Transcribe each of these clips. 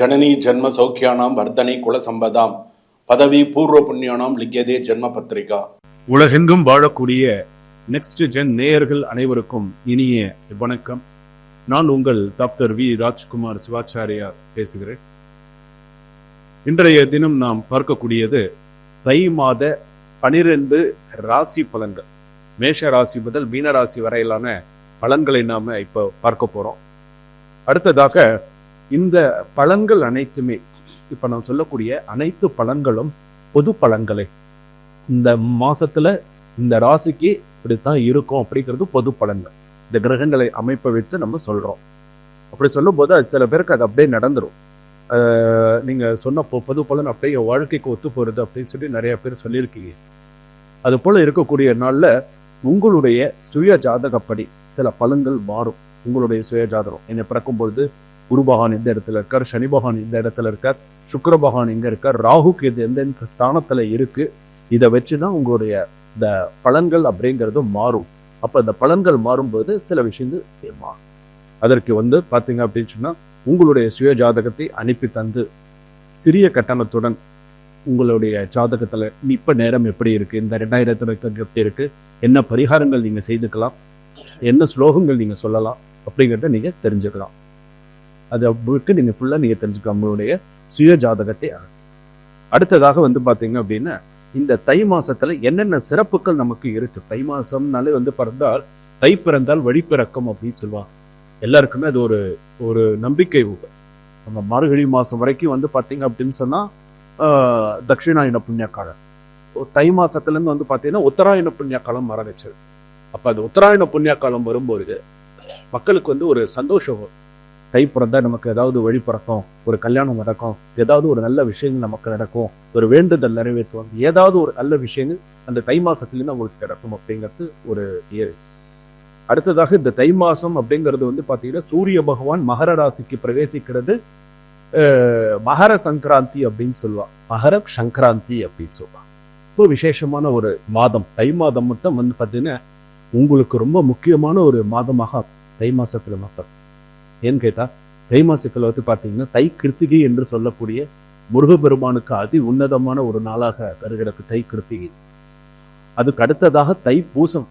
ஜனனி ஜென்ம சௌக்கியானாம் வர்த்தனை குல சம்பதாம். பதவி பூர்வ புண்ணியானாம் லிக்கியதே ஜென்ம பத்திரிகா. உலகெங்கும் வாழக்கூடிய நெக்ஸ்ட் ஜென் நேயர்கள் அனைவருக்கும் இனிய வணக்கம். நான் உங்கள் டாக்டர் வி. ராஜ்குமார் சிவாச்சாரியார் பேசுகிறேன். இன்றைய தினம் நாம் பார்க்கக்கூடியது தை மாத பனிரெண்டு ராசி பலன்கள். மேஷ ராசி முதல் மீன ராசி வரையிலான பலன்களை நாம இப்போ பார்க்க போறோம். அடுத்ததாக இந்த பலன்கள் அனைத்துமே இப்போ நான் சொல்லக்கூடிய அனைத்து பலன்களும் பொது பலன்களே இந்த மாசத்துல இந்த ராசிக்கு இப்படித்தான் இருக்கும் அப்படிங்கிறது பொது பலன்கள் இந்த கிரகங்களை அமைப்பை வைத்து நம்ம சொல்றோம். அப்படி சொல்லும்போது அது சில பேருக்கு அது அப்படியே நடந்துடும் நீங்கள் சொன்ன பொது பலன் அப்படியே என் வாழ்க்கைக்கு ஒத்து போகிறது அப்படின்னு சொல்லி நிறைய பேர் சொல்லியிருக்கீங்க. அது போல் இருக்கக்கூடிய நாளில் உங்களுடைய சுய ஜாதகப்படி சில பலன்கள் மாறும். உங்களுடைய சுய ஜாதகம். என்னை பிறக்கும் பொழுது குரு பகவான் எந்த இடத்துல இருக்கார்? சனி பகவான் எந்த இடத்துல இருக்கார்? சுக்கர பகவான் எங்க இருக்கார்? ராகுக்கு இது எந்தெந்த ஸ்தானத்தில் இருக்குது இதை வச்சு தான் உங்களுடைய இந்த பலன்கள் அப்படிங்கிறது மாறும். அப்போ இந்த பலன்கள் மாறும்போது சில விஷயங்கள் மாறும் அதற்கு வந்து பார்த்தீங்க அப்படின்னு சொன்னால் உங்களுடைய சுய ஜாதகத்தை அனுப்பி தந்து சிறிய கட்டணத்துடன் உங்களுடைய ஜாதகத்தில் இப்ப நேரம் எப்படி இருக்குது இந்த ரெண்டாயிரத்தி எப்படி இருக்குது என்ன பரிகாரங்கள் நீங்கள் செய்துக்கலாம்? என்ன ஸ்லோகங்கள் நீங்கள் சொல்லலாம்? அப்படிங்கிறத நீங்கள் தெரிஞ்சுக்கலாம். அது அவங்களுக்கு நீங்கள் ஃபுல்லா நீங்க தெரிஞ்சுக்கலாம் உங்களுடைய சுய ஜாதகத்தை அடுத்ததாக வந்து பார்த்தீங்க அப்படின்னா இந்த தை மாசத்துல என்னென்ன சிறப்புகள் நமக்கு இருக்கு? தை மாசம்னாலே வந்து பிறந்தால் தை பிறந்தால் வழி பிறக்கும் அப்படின்னு சொல்லுவாங்க. எல்லாருக்குமே அது ஒரு ஒரு நம்பிக்கை நம்ம மார்கழி மாசம் வரைக்கும் வந்து பார்த்தீங்க அப்படின்னு சொன்னா ஆஹ், தட்சிணாயன புண்ணிய காலம். தை மாசத்துல இருந்து வந்து பாத்தீங்கன்னா உத்தராயண புண்ணிய காலம் ஆரம்பிச்சது அப்போ அது உத்தராயண புண்ணிய காலம் வரும்போது மக்களுக்கு வந்து ஒரு சந்தோஷம் தை பிறந்தா நமக்கு ஏதாவது வழி பிறக்கும் ஒரு கல்யாணம் நடக்கும் ஏதாவது ஒரு நல்ல விஷயங்கள் நமக்கு நடக்கும் ஒரு வேண்டுதல் நிறைவேற்றுவாங்க ஏதாவது ஒரு நல்ல விஷயங்கள் அந்த தை மாசத்துலேருந்து அவங்களுக்கு கிடைக்கும் அப்படிங்கிறது ஒரு இயல் அடுத்ததாக இந்த தை மாசம் அப்படிங்கிறது வந்து பார்த்தீங்கன்னா சூரிய பகவான் மகர ராசிக்கு பிரவேசிக்கிறது மகர சங்கராந்தி அப்படின்னு சொல்லுவாள் மகர சங்கராந்தி அப்படின்னு சொல்லுவாள் ரொம்ப விசேஷமான ஒரு மாதம். தை மாதம் மட்டும் வந்து பார்த்தீங்கன்னா உங்களுக்கு ரொம்ப முக்கியமான ஒரு மாதமாக தை மாசத்துல மக்கள் ஏன்னு கேட்டால் தை மாசத்துல வந்து பார்த்தீங்கன்னா தை கிருத்திகை என்று சொல்லக்கூடிய முருகப்பெருமானுக்கு அதி உன்னதமான ஒரு நாளாக கருகிடக்கு தை கிருத்திகை. அதுக்கு அடுத்ததாக தை பூசம்.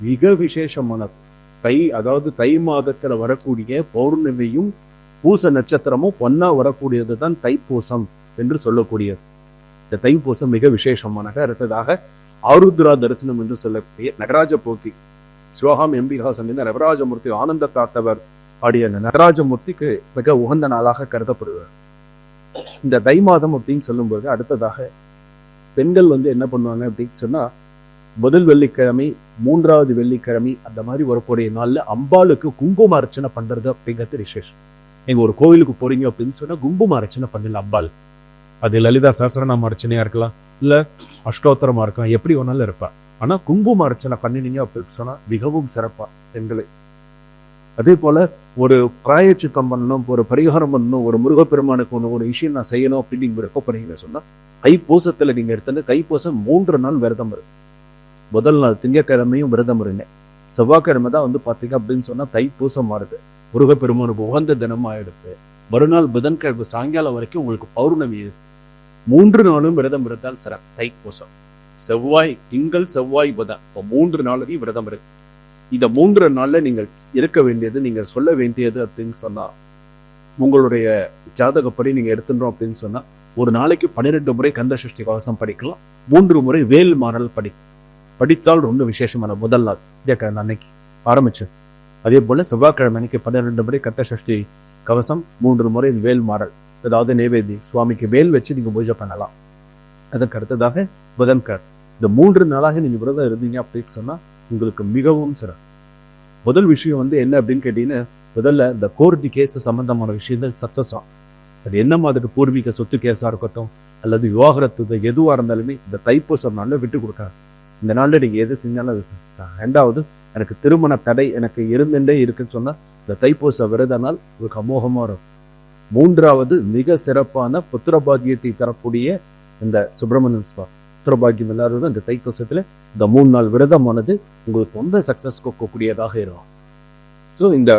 மிக விசேஷமானது தை அதாவது தை மாதத்தில் வரக்கூடிய பௌர்ணமியும் பூச நட்சத்திரமும் பொன்னா வரக்கூடியது தான் தைப்பூசம் என்று சொல்லக்கூடியது. இந்த தைப்பூசம் மிக விசேஷமானது அடுத்ததாக ஆருத்ரா தரிசனம் என்று சொல்லக்கூடிய நடராஜ போத்தி. சிவகாம் எம்பிகாசன் இந்த நடராஜமூர்த்தி ஆனந்த தாத்தவர் ஆடிய நடராஜமூர்த்திக்கு மிக உகந்த நாளாக கருதப்படுவார். இந்த தை மாதம் அப்படின்னு சொல்லும்போது அடுத்ததாக பெண்கள் வந்து என்ன பண்ணுவாங்க அப்படின்னு சொன்னா முதல் வெள்ளிக்கிழமை மூன்றாவது வெள்ளிக்கிழமை அந்த மாதிரி வரக்கூடிய நாளில் அம்பாளுக்கு குங்கும அர்ச்சனை பண்றது அப்படிங்கிறது விசேஷம். நீங்க ஒரு கோவிலுக்கு போறீங்க அப்படின்னு சொன்னா குங்கும அர்ச்சனை பண்ணல அம்பாள். அது லலிதா சஹஸ்ரநாம அர்ச்சனையா இருக்கலாம் இல்ல அஷ்டோத்தரமா இருக்கலாம் எப்படி வேணாலும் இருப்பா. ஆனா குங்கும அர்ச்சனை பண்ணினீங்க அப்படின்னு சொன்னா மிகவும் சிறப்பா பெண்களை அதே போல் ஒரு பிராயச்சித்தம் பண்ணணும் ஒரு பரிகாரம் பண்ணணும் ஒரு முருகப்பெருமானுக்கு ஒன்று ஒரு விஷயம் நான் செய்யணும் அப்படின்னு நீங்க பண்ணீங்க சொன்னால் கைப்பூசத்தில் நீங்கள் எடுத்தது தைப்பூசம் மூன்று நாள் விரதம் இருக்கு முதல் நாள் திங்கக்கிழமையும் விரதம் இருங்க. செவ்வாய்க்கிழமை தான் வந்து பார்த்தீங்க அப்படின்னு சொன்னால் தைப்பூசம் மாறுது. முருகப்பெருமானுக்கு உகந்த தினமாக எடுத்து மறுநாள் புதன்கிழமை சாயங்காலம் வரைக்கும் உங்களுக்கு பௌர்ணமி இருக்கு மூன்று நாளும் விரதம் இருந்தால் சிறப்பு. தைப்பூசம். செவ்வாய் திங்கள் செவ்வாய் புதன். இப்போ மூன்று நாளையும் விரதம் இருக்கு இந்த மூன்று நாள்ல நீங்கள் இருக்க வேண்டியது நீங்க சொல்ல வேண்டியது அப்படின்னு சொன்னா உங்களுடைய ஜாதகப்படி நீங்க எடுத்துட்டோம் அப்படின்னு சொன்னா ஒரு நாளைக்கு பன்னிரெண்டு முறை கந்த சஷ்டி கவசம் படிக்கலாம் மூன்று முறை வேல் மாறல் படி படித்தால் ரொம்ப விசேஷமான முதல் நாள் விஜயக்கிழமை அன்னைக்கு ஆரம்பிச்சு. அதே போல செவ்வாய்க்கிழமை அன்னைக்கு பன்னிரெண்டு முறை கந்த சஷ்டி கவசம் மூன்று முறை வேல் மாறல் அதாவது நெய்வேதி சுவாமிக்கு வேல் வச்சு நீங்க பூஜை பண்ணலாம். அதற்கு அடுத்ததாக புதன்கர் இந்த மூன்று நாளாக நீங்க விரதம் இருந்தீங்க அப்படின்னு சொன்னா உங்களுக்கு மிகவும் சிறப்பு. முதல் விஷயம் வந்து என்ன அப்படின்னு கேட்டிங்கன்னா முதல்ல இந்த கோர்ட்டு கேஸ் சம்மந்தமான விஷயங்கள் சக்ஸஸ் ஆகும். அது என்ன மாதிரி பூர்வீக சொத்து கேஸா இருக்கட்டும் அல்லது விவாகரத்து எதுவா இருந்தாலுமே இந்த தைப்பூசம் நாளில் விட்டு கொடுக்காது. இந்த நாளில் நீங்க எது செஞ்சாலும் அது ரெண்டாவது எனக்கு திருமண தடை எனக்கு இருந்துட்டே இருக்குன்னு சொன்னா இந்த தைப்பூச விரதனால் நாள் உங்களுக்கு அமோகமா இருக்கும். மூன்றாவது மிக சிறப்பான புத்திரபாகியத்தை தரக்கூடிய இந்த சுப்பிரமணியன் சுவாமி. புத்திர பாக்கியம் எல்லாரும் இந்த தைத்தோசத்தில் இந்த மூணு நாள் விரதமானது உங்களுக்கு ரொம்ப சக்ஸஸ் கொடுக்கக்கூடியதாக இருக்கும். ஸோ இந்த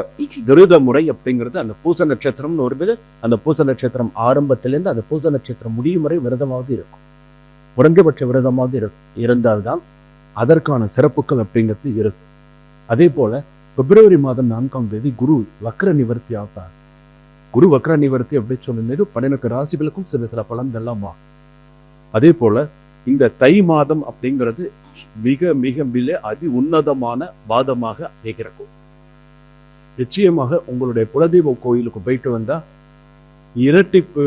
விருத முறை அப்படிங்கிறது அந்த பூச நட்சத்திரம்னு ஒரு பேர் அந்த பூச நட்சத்திரம் ஆரம்பத்திலேருந்து அந்த பூச நட்சத்திரம் முடியும் வரை விரதமாவது இருக்கும். குறைந்தபட்ச விரதமாவது இரு இருந்தால்தான் அதற்கான சிறப்புகள் அப்படிங்கிறது இருக்கும். அதே போல பிப்ரவரி மாதம் நான்காம் தேதி குரு வக்ர நிவர்த்தி ஆகிறார் குரு வக்ர நிவர்த்தி அப்படின்னு சொன்னது பன்னிரண்டு ராசிகளுக்கும் சில சில பலன்கள்லாம் வா அதே போல இந்த தை மாதம் அப்படிங்கிறது மிக மிக மிக அதி உன்னதமான வாதமாக அமைகிறது நிச்சயமாக உங்களுடைய குலதெய்வ கோயிலுக்கு போயிட்டு வந்தால் இரட்டிப்பு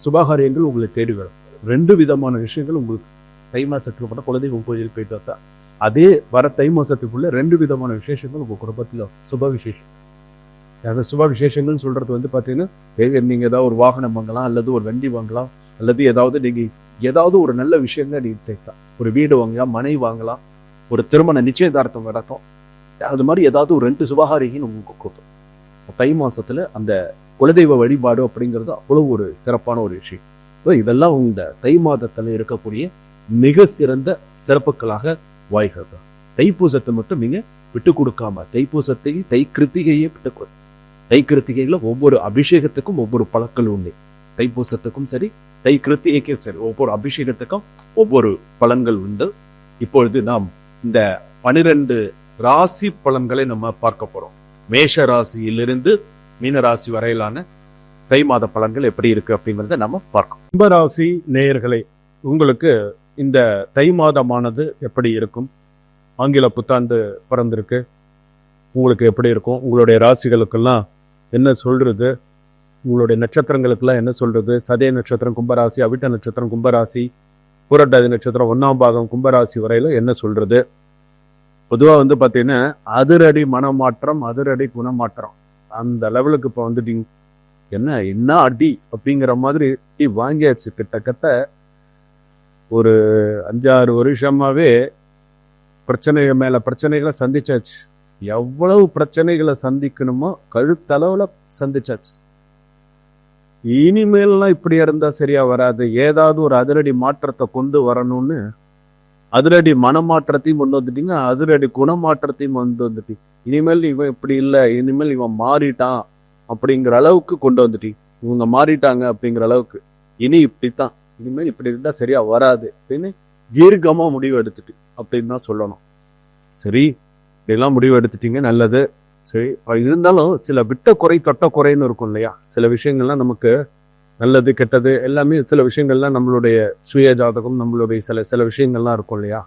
சுபகாரியங்கள் உங்களை தேடி வரும். ரெண்டு விதமான விஷயங்கள் உங்களுக்கு தை மாசத்துக்கு போன குலதெய்வம் கோயிலுக்கு போயிட்டு வந்தா. அதே வர தை மாசத்துக்குள்ள ரெண்டு விதமான விசேஷங்கள் உங்கள் குடும்பத்தில் சுப விசேஷம். அந்த சுப விசேஷங்கள்னு சொல்றது வந்து பார்த்தீங்கன்னா நீங்கள் ஏதாவது ஒரு வாகனம் வாங்கலாம் அல்லது ஒரு வண்டி வாங்கலாம் அல்லது ஏதாவது நீங்கள் ஏதாவது ஒரு நல்ல விஷயங்கள் நீ சேர்க்கலாம் ஒரு வீடு வாங்கலாம் மனை வாங்கலாம் ஒரு திருமண நிச்சயதார்த்தம் நடக்கும் அது மாதிரி ஏதாவது ஒரு ரெண்டு சுபகாரிகின்னு உங்களுக்கு கொடுக்கும். தை மாசத்துல அந்த குலதெய்வ வழிபாடு அப்படிங்கிறது அவ்வளோ ஒரு சிறப்பான ஒரு விஷயம். இதெல்லாம் இந்த தை மாதத்துல இருக்கக்கூடிய மிக சிறந்த சிறப்புகளாக வாய்கிறது தைப்பூசத்தை மட்டும் நீங்கள் விட்டு கொடுக்காம தைப்பூசத்தை தை கிருத்திகையே விட்டு கொடு. தை கிருத்திகையில் ஒவ்வொரு அபிஷேகத்துக்கும் ஒவ்வொரு பழக்கள் உண்டு. தைப்பூசத்துக்கும் சரி தை கிருத்திகைக்கும் சரி ஒவ்வொரு அபிஷேகத்துக்கும் ஒவ்வொரு பலன்கள் உண்டு. இப்பொழுது நாம் இந்த பனிரெண்டு ராசி பலன்களை நம்ம பார்க்க போறோம். மேஷ ராசியிலிருந்து மீன ராசி வரையிலான தை மாத பலன்கள் எப்படி இருக்கு அப்படிங்கிறத நம்ம பார்க்கும் கும்பராசி நேயர்களே உங்களுக்கு இந்த தை மாதமானது எப்படி இருக்கும்? ஆங்கில புத்தாண்டு பிறந்திருக்கு. உங்களுக்கு எப்படி இருக்கும்? உங்களுடைய ராசிகளுக்கெல்லாம் என்ன சொல்றது? உங்களுடைய நட்சத்திரங்களுக்கெல்லாம் என்ன சொல்கிறது சதய நட்சத்திரம் கும்பராசி அவிட்ட நட்சத்திரம் கும்பராசி புரட்டாதி நட்சத்திரம் ஒன்றாம் பாகம் கும்பராசி வரையில் என்ன சொல்கிறது பொதுவாக வந்து பார்த்தீங்கன்னா அதிரடி மனமாற்றம் அதிரடி குணமாற்றம். அந்த லெவலுக்கு இப்போ வந்துட்டீங்க. என்ன என்ன அடி அப்படிங்கிற மாதிரி அடி வாங்கியாச்சு. கிட்டத்தட்ட ஒரு அஞ்சாறு வருஷமாகவே பிரச்சனைகள் மேலே பிரச்சனைகளை சந்திச்சாச்சு. எவ்வளவு பிரச்சனைகளை சந்திக்கணுமோ கழுத்தளவில் சந்திச்சாச்சு. இனிமேல்லாம் இப்படி இருந்தால் சரியாக வராது. ஏதாவது ஒரு அதிரடி மாற்றத்தை கொண்டு வரணும்னு அதிரடி மனமாற்றத்தையும் கொண்டு வந்துட்டீங்க அதிரடி குணமாற்றத்தையும் கொண்டு வந்துட்டீங்க. இனிமேல் இவன் இப்படி இல்லை இனிமேல் இவன் மாறிட்டான் அப்படிங்கிற அளவுக்கு கொண்டு வந்துட்டீங்க. இவங்க மாறிட்டாங்க அப்படிங்கிற அளவுக்கு. இனி இப்படித்தான். இனிமேல் இப்படி இருந்தால் சரியா வராது. அப்படின்னு தீர்க்கமாக முடிவு எடுத்துட்டு அப்படின்னு தான் சொல்லணும். சரி இப்படிலாம் முடிவு எடுத்துட்டீங்க நல்லது. சரி இருந்தாலும் சில விட்ட குறை தொட்ட குறைன்னு இருக்கும் இல்லையா? சில விஷயங்கள்லாம் நமக்கு நல்லது கெட்டது எல்லாமே சில விஷயங்கள்லாம் நம்மளுடைய சுய ஜாதகம் நம்மளுடைய சில சில விஷயங்கள்லாம் இருக்கும் இல்லையா?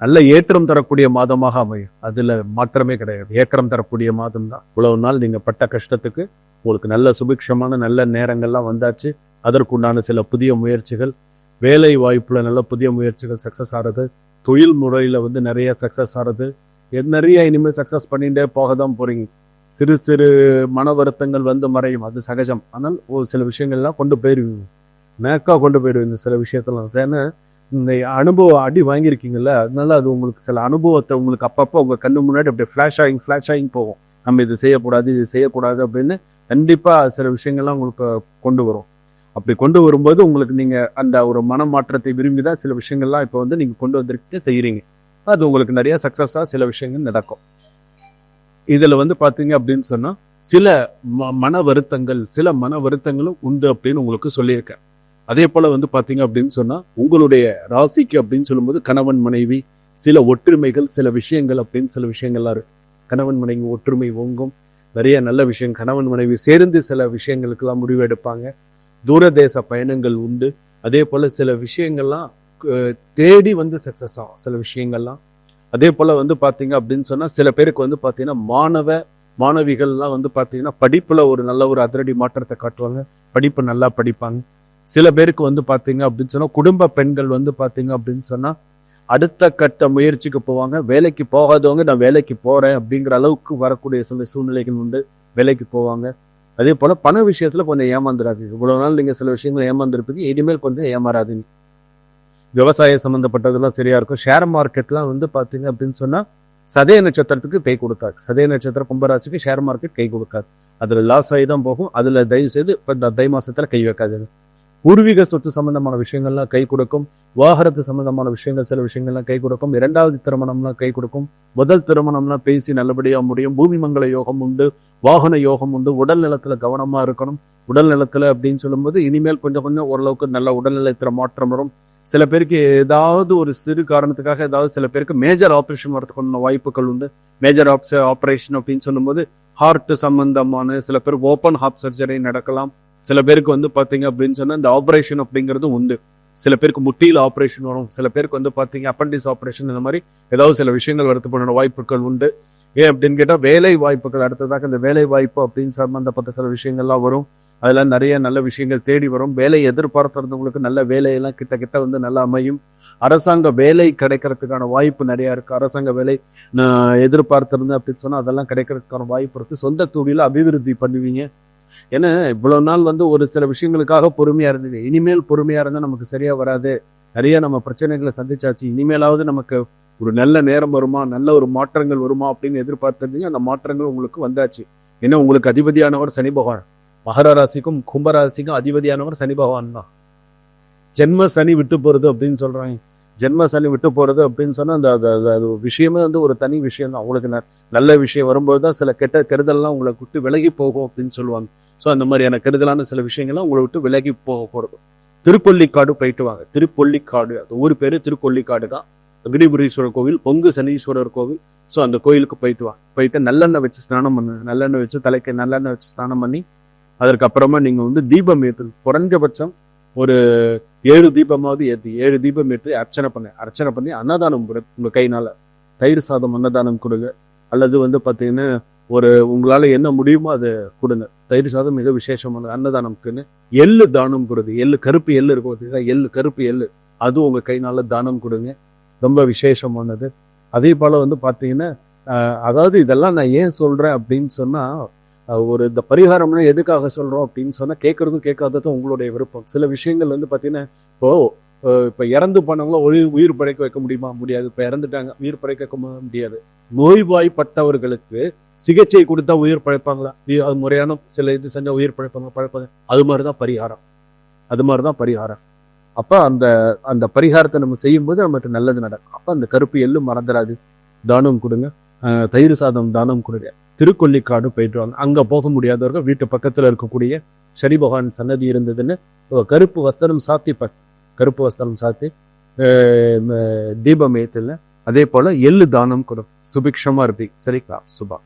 நல்ல ஏற்றம் தரக்கூடிய மாதமாக அமையும். அதுல மாற்றமே கிடையாது. ஏற்றம் தரக்கூடிய மாதம் தான். இவ்வளவு நாள் நீங்க பட்ட கஷ்டத்துக்கு உங்களுக்கு நல்ல சுபிக்ஷமான நல்ல நேரங்கள்லாம் வந்தாச்சு. அதற்குண்டான சில புதிய முயற்சிகள் வேலை வாய்ப்பில் நல்ல புதிய முயற்சிகள் சக்ஸஸ் ஆகிறது தொழில் முறையில் வந்து நிறைய சக்ஸஸ் ஆகிறது நிறைய இனிமேல் சக்ஸஸ் பண்ணிட்டே போக தான் போறீங்க. சிறு சிறு மன வருத்தங்கள் வந்து மறையும். அது சகஜம். ஆனால் ஒரு சில விஷயங்கள்லாம் கொண்டு போயிருவீங்க. மேக்காக கொண்டு போயிடுவீங்க சில விஷயத்தெல்லாம். ஏன்னா இந்த அனுபவம் அடி வாங்கியிருக்கீங்கல்ல அதனால அது உங்களுக்கு சில அனுபவத்தை உங்களுக்கு அப்பப்போ உங்கள் கண்ணு முன்னாடி அப்படியே ஃப்ளாஷ் ஆகிங் ஃப்ளாஷ் ஆகிங் போகும். நம்ம இது செய்யக்கூடாது இது செய்யக்கூடாது அப்படின்னு கண்டிப்பாக சில விஷயங்கள்லாம் உங்களுக்கு கொண்டு வரும். அப்படி கொண்டு வரும்போது உங்களுக்கு நீங்கள் அந்த ஒரு மனமாற்றத்தை விரும்பி தான் சில விஷயங்கள்லாம் இப்போ வந்து நீங்கள் கொண்டு வந்திருக்கீங்க செய்கிறீங்க அது உங்களுக்கு நிறைய சக்ஸஸாக சில விஷயங்கள் நடக்கும். இதில் வந்து பார்த்தீங்க அப்படின்னு சொன்னால் சில ம- மன வருத்தங்கள் சில மன வருத்தங்களும் உண்டு அப்படின்னு உங்களுக்கு சொல்லியிருக்கேன். அதே போல் வந்து பார்த்தீங்க அப்படின்னு சொன்னால் உங்களுடைய ராசிக்கு அப்படின்னு சொல்லும்போது கணவன் மனைவி சில ஒற்றுமைகள் சில விஷயங்கள் அப்படின்னு சில விஷயங்கள்லாம் இருக்கு. கணவன் மனைவி ஒற்றுமை ஓங்கும். நிறைய நல்ல விஷயம் கணவன் மனைவி சேர்ந்து சில விஷயங்களுக்கெல்லாம் முடிவு எடுப்பாங்க. தூரதேச பயணங்கள் உண்டு. அதே போல் சில விஷயங்கள்லாம் தேடி வந்து சக்சஸ் ஆகும் சில விஷயங்கள்லாம். அதே போல் வந்து பார்த்தீங்க அப்படின்னு சொன்னால் சில பேருக்கு வந்து பார்த்தீங்கன்னா மாணவ மாணவிகள்லாம் வந்து பார்த்தீங்கன்னா படிப்பில் ஒரு நல்ல ஒரு அதிரடி மாற்றத்தை காட்டுவாங்க. படிப்பு நல்லா படிப்பாங்க. சில பேருக்கு வந்து பார்த்தீங்க அப்படின்னு சொன்னால் குடும்ப பெண்கள் வந்து பார்த்தீங்க அப்படின்னு சொன்னால் அடுத்த கட்ட முயற்சிக்கு போவாங்க. வேலைக்கு போகாதவங்க நான் வேலைக்கு போகிறேன் அப்படிங்கிற அளவுக்கு வரக்கூடிய சில சூழ்நிலைகள் வந்து வேலைக்கு போவாங்க. அதே போல் பண விஷயத்தில் கொஞ்சம் ஏமாந்துடாது இவ்வளோ நாள் நீங்கள் சில விஷயங்களை ஏமாந்துருப்பீங்க. இனிமேல் கொஞ்சம் ஏமாறாதீங்க. விவசாயம் சம்மந்தப்பட்டதெல்லாம் சரியா இருக்கும். ஷேர் மார்க்கெட்லாம் வந்து பாத்தீங்க அப்படின்னு சொன்னா சதய நட்சத்திரத்துக்கு கை கொடுத்தாரு சதய நட்சத்திரம் கும்பராசிக்கு ஷேர் மார்க்கெட் கை கொடுக்காது. அதுல லாஸ் ஆகி தான் போகும். அதுல தயவு செய்து இப்போ இந்த தை மாசத்துல கை வைக்காது பூர்வீக சொத்து சம்பந்தமான விஷயங்கள்லாம் கை கொடுக்கும். வாகனத்து சம்பந்தமான விஷயங்கள் சில விஷயங்கள்லாம் கை கொடுக்கும். இரண்டாவது திருமணம்லாம் கை கொடுக்கும். முதல் திருமணம்லாம் பேசி நல்லபடியா முடியும். பூமி மங்கள யோகம் உண்டு. வாகன யோகம் உண்டு. உடல் நலத்துல கவனமா இருக்கணும். உடல் நலத்துல அப்படின்னு சொல்லும்போது இனிமேல் கொஞ்சம் கொஞ்சம் ஓரளவுக்கு நல்ல உடல்நலத்துல மாற்றம் வரும். சில பேருக்கு ஏதாவது ஒரு சிறு காரணத்துக்காக ஏதாவது சில பேருக்கு மேஜர் ஆப்ரேஷன் வரதுக்கான வாய்ப்புகள் உண்டு. மேஜர் ஆப்ரேஷன் அப்படின்னு சொல்லும்போது ஹார்ட் சம்பந்தமான சில பேர் ஓப்பன் ஹார்ட் சர்ஜரி நடக்கலாம். சில பேருக்கு வந்து பார்த்தீங்க அப்படின்னு சொன்னால் இந்த ஆப்ரேஷன் அப்படிங்கிறது உண்டு. சில பேருக்கு முட்டியில் ஆப்ரேஷன் வரும். சில பேருக்கு வந்து பார்த்தீங்க அப்பண்டிஸ் ஆப்ரேஷன் இந்த மாதிரி ஏதாவது சில விஷயங்கள் வரது பண்ண வாய்ப்புகள் உண்டு. ஏன் அப்படின்னு கேட்டால் வேலை வாய்ப்புகள் அடுத்ததாக இந்த வேலை வாய்ப்பு அப்படின்னு சம்மந்தப்பட்ட சில விஷயங்கள்லாம் வரும். அதெல்லாம் நிறைய நல்ல விஷயங்கள் தேடி வரும். வேலை எதிர்பார்த்திருந்தவங்களுக்கு நல்ல வேலையெல்லாம் கிட்ட கிட்ட வந்து நல்லா அமையும். அரசாங்க வேலை கிடைக்கிறதுக்கான வாய்ப்பு நிறையா இருக்குது அரசாங்க வேலை நான் எதிர்பார்த்திருந்தேன் அப்படின்னு சொன்னால் அதெல்லாம் கிடைக்கிறதுக்கான வாய்ப்பு இருக்குது சொந்த தொழில அபிவிருத்தி பண்ணுவீங்க. ஏன்னா இவ்வளோ நாள் வந்து ஒரு சில விஷயங்களுக்காக பொறுமையாக இருந்தது இனிமேல் பொறுமையாக இருந்தால் நமக்கு சரியாக வராது. நிறைய நம்ம பிரச்சனைகளை சந்திச்சாச்சு. இனிமேலாவது நமக்கு ஒரு நல்ல நேரம் வருமா? நல்ல ஒரு மாற்றங்கள் வருமா? அப்படின்னு எதிர்பார்த்துருந்தீங்க. அந்த மாற்றங்கள் உங்களுக்கு வந்தாச்சு. ஏன்னா உங்களுக்கு அதிபதியானவர் சனி பகவான். மகர ராசிக்கும் கும்பராசிக்கும் அதிபதியானவர் சனி பகவான் தான். ஜென்ம சனி விட்டு போறது அப்படின்னு சொல்கிறாங்க ஜென்ம சனி விட்டு போகிறது அப்படின்னு சொன்னால் அந்த அது- விஷயமே வந்து ஒரு தனி விஷயம் தான் உங்களுக்கு ந- நல்ல விஷயம் வரும்போது தான் சில கெட்ட கெடுதல்லாம் உங்களை விட்டு விலகி போகும் அப்படின்னு சொல்லுவாங்க. ஸோ அந்த மாதிரியான கெடுதலான சில விஷயங்கள்லாம் உங்களை விட்டு விலகி போக போகிறது திருப்பள்ளிக்காடு போயிட்டு வாங்க. திருப்பள்ளிக்காடு அது ஊர் பேர் திருக்கொல்லிக்காடு தான். அக்னிபுரீஸ்வரர் கோவில் பொங்கு சனீஸ்வரர் கோவில். ஸோ அந்த கோயிலுக்கு போயிட்டு வா. போயிட்டு நல்லெண்ணெய் வச்சு ஸ்நானம் பண்ணு நல்லெண்ணெய் வச்சு தலைக்கு நல்லெண்ணெய் வச்சு ஸ்நானம் பண்ணி அதற்கப்புறமா நீங்கள் வந்து தீபம் ஏற்று குறைஞ்சபட்சம் ஒரு ஏழு தீபமாவது ஏற்றி ஏழு தீபம் ஏற்றி அர்ச்சனை பண்ணு அர்ச்சனை பண்ணி அன்னதானம் கொடு உங்கள் கைனால தயிர் சாதம் அன்னதானம் கொடுங்க. அல்லது வந்து பார்த்தீங்கன்னா ஒரு உங்களால என்ன முடியுமோ அதை கொடுங்க. தயிர் சாதம் மிக விசேஷமான அன்னதானம்க்குன்னு எள்ளு தானம் கொடுது எள்ளு கருப்பு எள்ளு இருக்கும் பார்த்தீங்களா? எள்ளு கருப்பு எள்ளு. அதுவும் உங்க கைனால் தானம் கொடுங்க. ரொம்ப விசேஷமானது. அதே போல் வந்து பார்த்தீங்கன்னா அதாவது இதெல்லாம் நான் ஏன் சொல்கிறேன் அப்படின்னு சொன்னால் ஒரு இந்த பரிகாரம்னா எதுக்காக சொல்கிறோம் அப்படின்னு சொன்னால் கேட்குறதும் கேட்காததும் உங்களுடைய விருப்பம். சில விஷயங்கள் வந்து பார்த்தீங்கன்னா இப்போ இறந்து போனவங்கள உயிர் உயிர் படைக்க வைக்க முடியுமா? முடியாது. இப்போ இறந்துட்டாங்க உயிர் படைக்க முடியாது. நோய்வாய்ப்பட்டவர்களுக்கு சிகிச்சை கொடுத்தா உயிர் பழைப்பாங்களா? அது முறையான சில இது செஞ்சால் உயிர் பழைப்பாங்க பழைப்பாங்க. அது மாதிரி தான் பரிகாரம். அது மாதிரி தான் பரிகாரம். அப்போ அந்த அந்த பரிகாரத்தை நம்ம செய்யும்போது நமக்கு நல்லது நடக்கும். அப்போ அந்த கருப்பு எள்ளு மறந்துடாது. தானம் கொடுங்க. தயிர் சாதம் தானம் கொடுங்க. திருக்கொல்லிக்காடு போயிட்டு வாங்க அங்க போக முடியாதவர்கள் வீட்டு பக்கத்துல இருக்கக்கூடிய சனி பகவான் சன்னதி இருந்ததுன்னு கருப்பு வஸ்திரம் சாத்தி ப- கருப்பு வஸ்திரம் சாத்தி அஹ், தீபம் அதே போல எள்ளு தானம் கொடு சுபிக்ஷமாக இருப்பீங்க சரிங்களா? சுபா.